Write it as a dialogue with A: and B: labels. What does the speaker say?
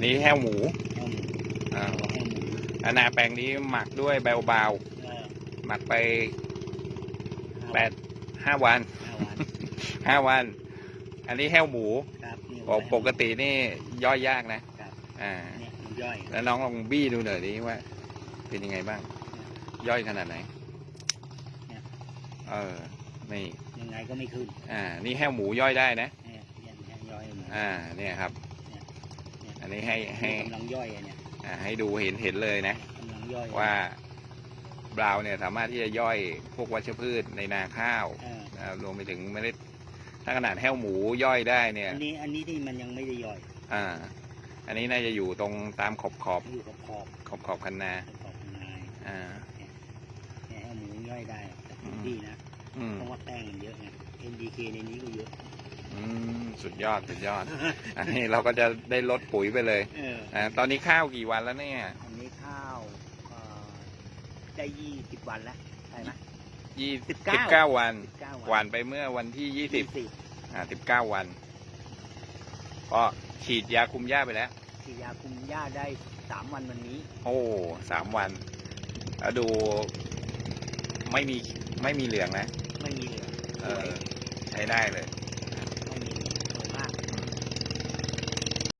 A: นนี้แห้วหมู
B: แห้วหมู
A: อ่า
B: เอาแห้วหมู
A: อันนาแปลงนี้หมักด้วยเบลบาว
B: เออ
A: หมักไป
B: ห้า
A: แปดห้าวัน
B: ห้าวัน
A: ห้าวัน อันนี้แห้วหมู
B: ครับนี่
A: ปกปกตินี่ย่อยยากนะครับอ่า
B: เนี่ยมันย่อย
A: แล้วน้องลองบี้ดูหน่อยดิว่า เป็นยังไงบ้าง ย่อยขนาดไหน
B: เนี่ย
A: เออนี่
B: ยังไงก็ไม่ขึ้น
A: อ่า นี่แห้วหมูย่อยได้นะ
B: เนี่ยเนี่ยเนี่ยย่อยหมู
A: อ่าเนี่ยครับ
B: เนี่ย
A: อันนี้ให้ให้
B: กำลังย่อยอะเนี่ย
A: อ่าให้ดูเห็นเห็นเลยนะ
B: กำลังย่อย
A: ว่าบราวน์เนี่ยสามารถที่จะย่อยพวกวัชพืชในนาข้าว
B: เออ
A: นะครับรวมไปถึงเมล็ดถ้าขนาดแห้วหมูย่อยได้เนี่ย
B: อันนี้อันนี้ที่มันยังไม่ได้ย่อย
A: อ่า อันนี้น่าจะอยู่ตรงตามขอบขอบ
B: อยู่กับขอบ
A: ขอบขอบคันนา
B: ขอบนาย
A: อ่า
B: เนี่ยให้หมูย่อยได้แต่
A: อืม
B: ดีนะ
A: อืม
B: เพราะว่าแป้งมันเยอะไง NDK ในนี้ก็เยอะ
A: อืมสุดยอดสุดยอด อันนี้เราก็จะได้ลดปุ๋ยไปเลย
B: เออ
A: อ่าตอนนี้ข้าวกี่วันแล้วเนี่ย
B: อันนี้ข้าวเอ่อได้ยี่สิบวันแล้วใช่ไหม
A: ยี่
B: สิ
A: สิ
B: บเก้า
A: บเก้าวัน
B: เก้า
A: หวานไปเมื่อวันที่ยี่สิบ
B: สิบ
A: อ่าสิบเก้าวันก็ฉีดยาคุมหญ้าไปแล้ว
B: ฉีดยาคุมหญ้าได้สามวันวันนี้
A: โอ้สามวัน แล้วดูไม่มีไม่มีเหลืองนะ
B: ไม่มีเหลือง
A: เออใช้ได้เลย